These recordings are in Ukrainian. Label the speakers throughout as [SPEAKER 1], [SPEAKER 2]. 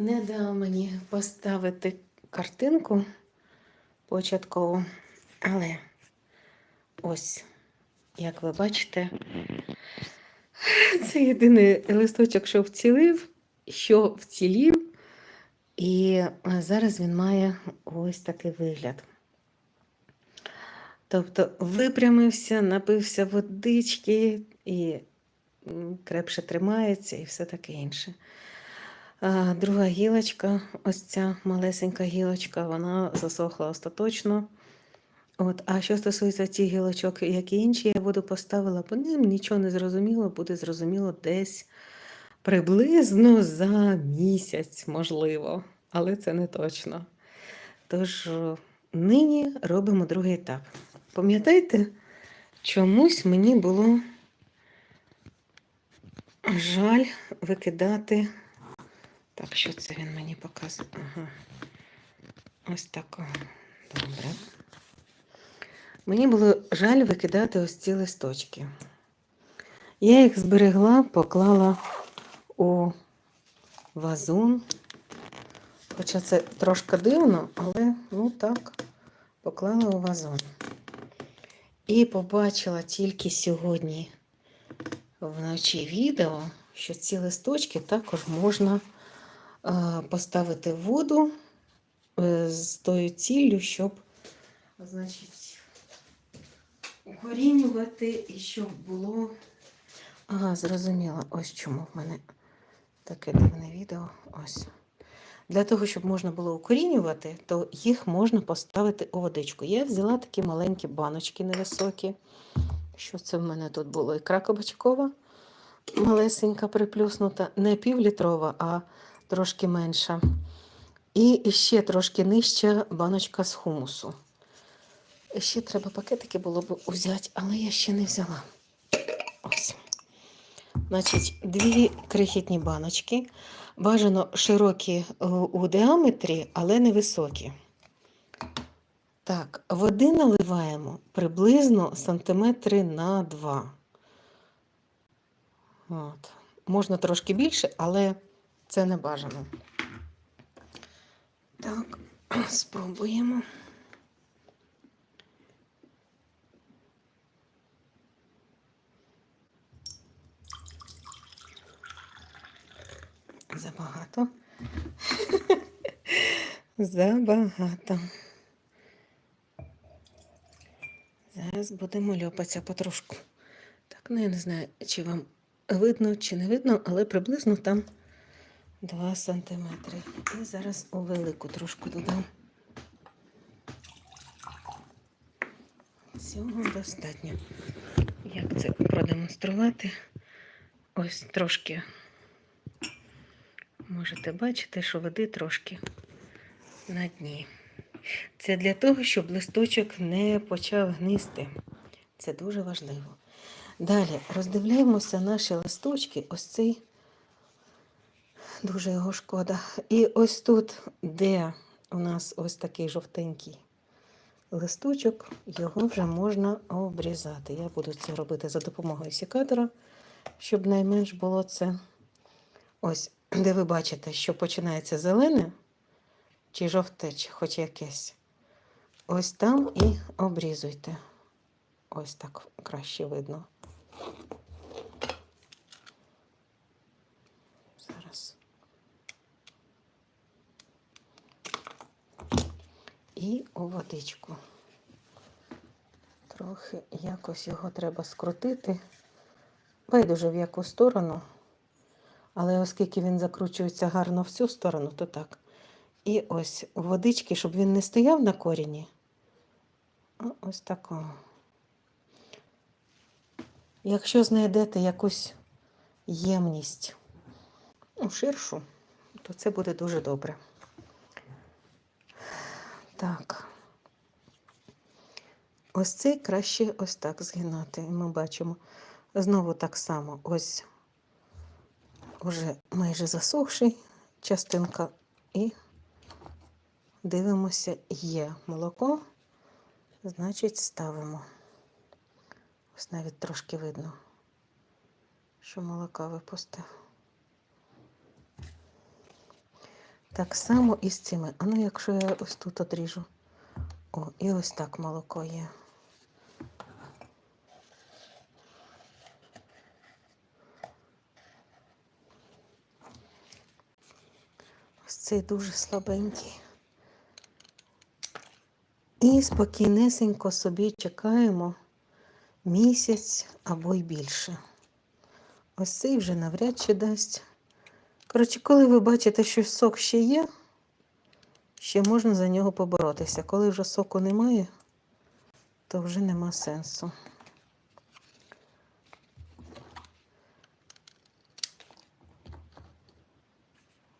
[SPEAKER 1] не дав мені поставити картинку початкову, але ось, як ви бачите, це єдиний листочок, що вцілив, що вцілів, і е, зараз він має ось такий вигляд. Тобто випрямився, напився водички і крепше тримається і все таке інше. Друга гілочка, ось ця малесенька гілочка, вона засохла остаточно. От, а що стосується тих гілочок, як і інші, я буду поставила по ним, нічого не зрозуміло, буде зрозуміло десь приблизно за місяць, можливо, але це не точно. Тож нині робимо другий етап. Пам'ятаєте, чомусь мені було жаль викидати. Так, що це він мені показує? Ага. Ось так. Добре. Мені було жаль викидати ось ці листочки. Я їх зберегла, поклала у вазон. Хоча це трошки дивно, але ну так, поклала у вазон. І побачила тільки сьогодні вночі відео, що ці листочки також можна поставити воду е, з тою ціллю, щоб значить, укорінювати і щоб було. Ага, зрозуміла, ось чому в мене таке дивне відео. Ось. Для того, щоб можна було укорінювати, то їх можна поставити у водичку. Я взяла такі маленькі баночки невисокі. Що це в мене тут було? Ікра кабачкова, малесенька приплюснута, не півлітрова, а трошки менша. І ще трошки нижча баночка з хумусу. Ще треба пакетики було б взяти, але я ще не взяла. Ось. Значить, дві крихітні баночки. Бажано широкі е, у діаметрі, але не високі. Так, води наливаємо приблизно сантиметри на 2. От. Можна трошки більше, але це не бажано. Так, спробуємо. Забагато. Забагато. Зараз будемо льопатися потрошку. Так, ну я не знаю, чи вам видно, чи не видно, але приблизно там 2 сантиметри. І зараз у велику трошку додам. Цього достатньо. Як це продемонструвати? Ось трошки можете бачити, що води трошки на дні. Це для того, щоб листочок не почав гнисти. Це дуже важливо. Далі роздивляємося наші листочки. Ось цей дуже його шкода. І ось тут, де у нас ось такий жовтенький листочок, його вже можна обрізати. Я буду це робити за допомогою секатора, щоб найменш було це. Ось, де ви бачите, що починається зелене чи жовте, чи хоч якесь. Ось там і обрізуйте. Ось так краще видно. Зараз. І у водичку. Трохи якось його треба скрутити. Байдуже в яку сторону. Але оскільки він закручується гарно в цю сторону, то так. І ось у водички, щоб він не стояв на коріні. Ось такого. Якщо знайдете якусь ємність ширшу, то це буде дуже добре. Так. Ось цей краще ось так згинати. І Ми бачимо. Знову так само ось уже майже засохший частинка і дивимося, є молоко, значить ставимо. Ось навіть трошки видно, що молока випустив. Так само і з цими. А ну, якщо я ось тут одріжу. О, і ось так молоко є. Ось цей дуже слабенький. І спокійнесенько собі чекаємо місяць або й більше. Ось цей вже навряд чи дасть. Коротше, коли ви бачите, що сок ще є, ще можна за нього поборотися. Коли вже соку немає, то вже нема сенсу.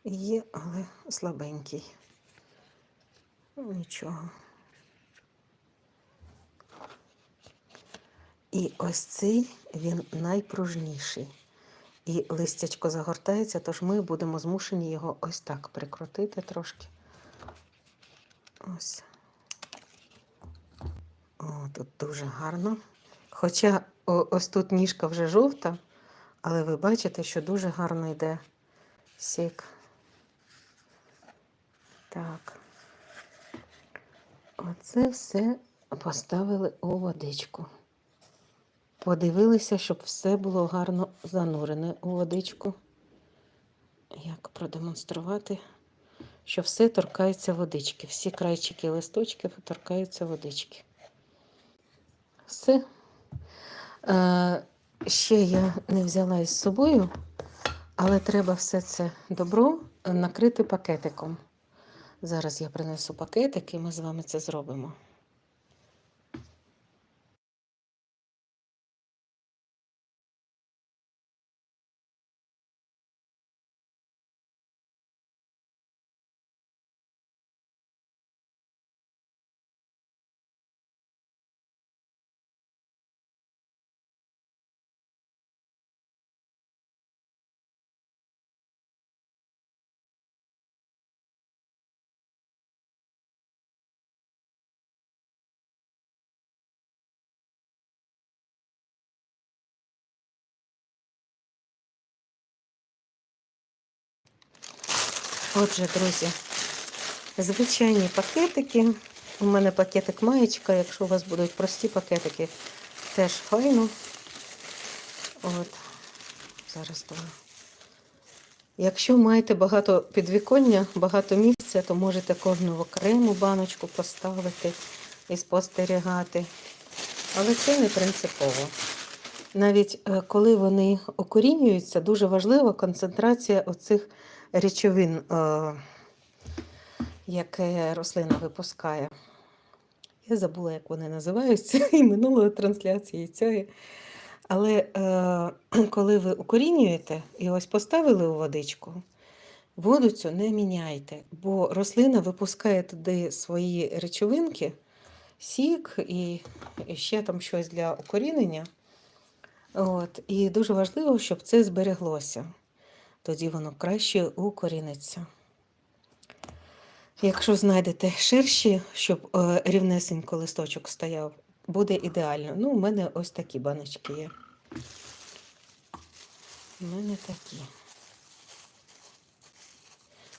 [SPEAKER 1] Є, але слабенький. Нічого. І ось цей він найпружніший. І листячко загортається, тож ми будемо змушені його ось так прикрутити трошки. Ось. О, тут дуже гарно. Хоча ось тут ніжка вже жовта, але ви бачите, що дуже гарно йде сік. Так. Оце все поставили у водичку. Подивилися, щоб все було гарно занурене у водичку. Як продемонструвати, що все торкається водички. Всі крайчики листочків торкаються водички. Все. Е, ще я не взяла із собою, але треба все це добро накрити пакетиком. Зараз я принесу пакетик і ми з вами це зробимо. Отже, друзі, звичайні пакетики. У мене пакетик маєчка, якщо у вас будуть прості пакетики, теж файно. От, зараз того. Якщо маєте багато підвіконня, багато місця, то можете кожну в окрему баночку поставити і спостерігати. Але це не принципово. Навіть е, коли вони окорінюються, дуже важлива концентрація оцих речовин, е, яке рослина випускає. Я забула, як вони називаються, і минулої трансляції цієї. Але е, коли ви укорінюєте і ось поставили у водичку, воду цю не міняйте, бо рослина випускає туди свої речовинки, сік і ще там щось для укорінення. От, І дуже важливо, щоб це збереглося. Тоді воно краще укоріниться. Якщо знайдете ширші, щоб е, рівнесенько листочок стояв, буде ідеально. Ну, у мене ось такі баночки є. У мене такі.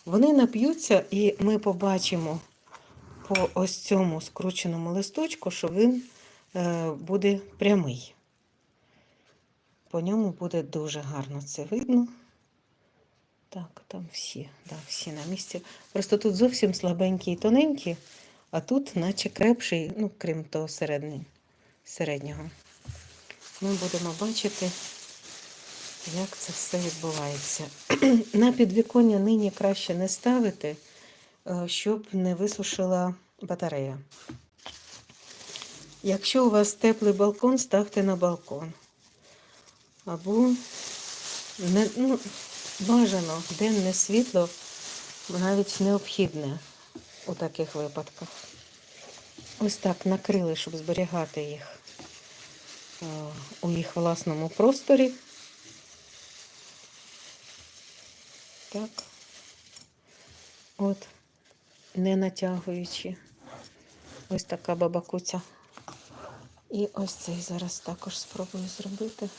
[SPEAKER 1] Вони нап'ються, і ми побачимо по ось цьому скрученому листочку, що він е, буде прямий. По ньому буде дуже гарно це видно. Так, там всі, да, всі на місці. Просто тут зовсім слабенькі і тоненькі, а тут, наче крепший, ну, крім того середнього. середнього. Ми будемо бачити, як це все відбувається. на підвіконня нині краще не ставити, е, щоб не висушила батарея. Якщо у вас теплий балкон, ставте на балкон. Або не, ну, бажано денне світло навіть необхідне у таких випадках. Ось так накрили, щоб зберігати їх е, у їх власному просторі. Так, от, не натягуючи. Ось така бабакуця. І ось цей зараз також спробую зробити.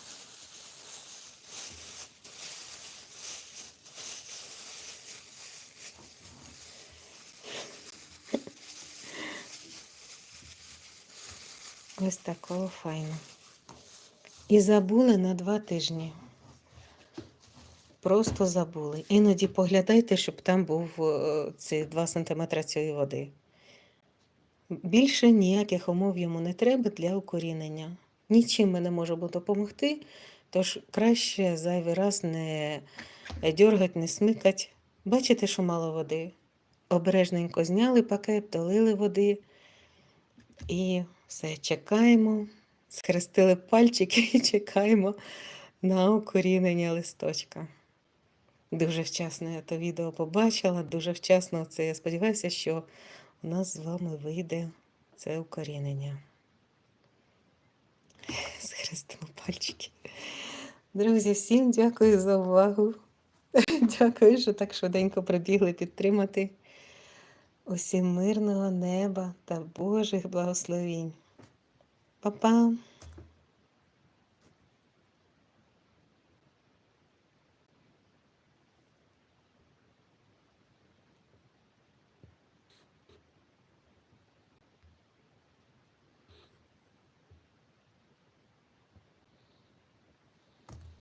[SPEAKER 1] Ось такого файно. І забули на два тижні. Просто забули. Іноді поглядайте, щоб там був е, ці 2 см цієї води. Більше ніяких умов йому не треба для укорінення. Нічим ми не можемо допомогти, тож краще зайвий раз не дьоргать, не смикать. Бачите, що мало води. Обережненько зняли пакет, долили води і все, чекаємо. Схрестили пальчики і чекаємо на укорінення листочка. Дуже вчасно я то відео побачила, дуже вчасно це. Я сподіваюся, що у нас з вами вийде це укорінення. Схрестимо пальчики. Друзі, всім дякую за увагу. Дякую, що так швиденько прибігли підтримати. Усім мирного неба та Божих благословінь. 宝宝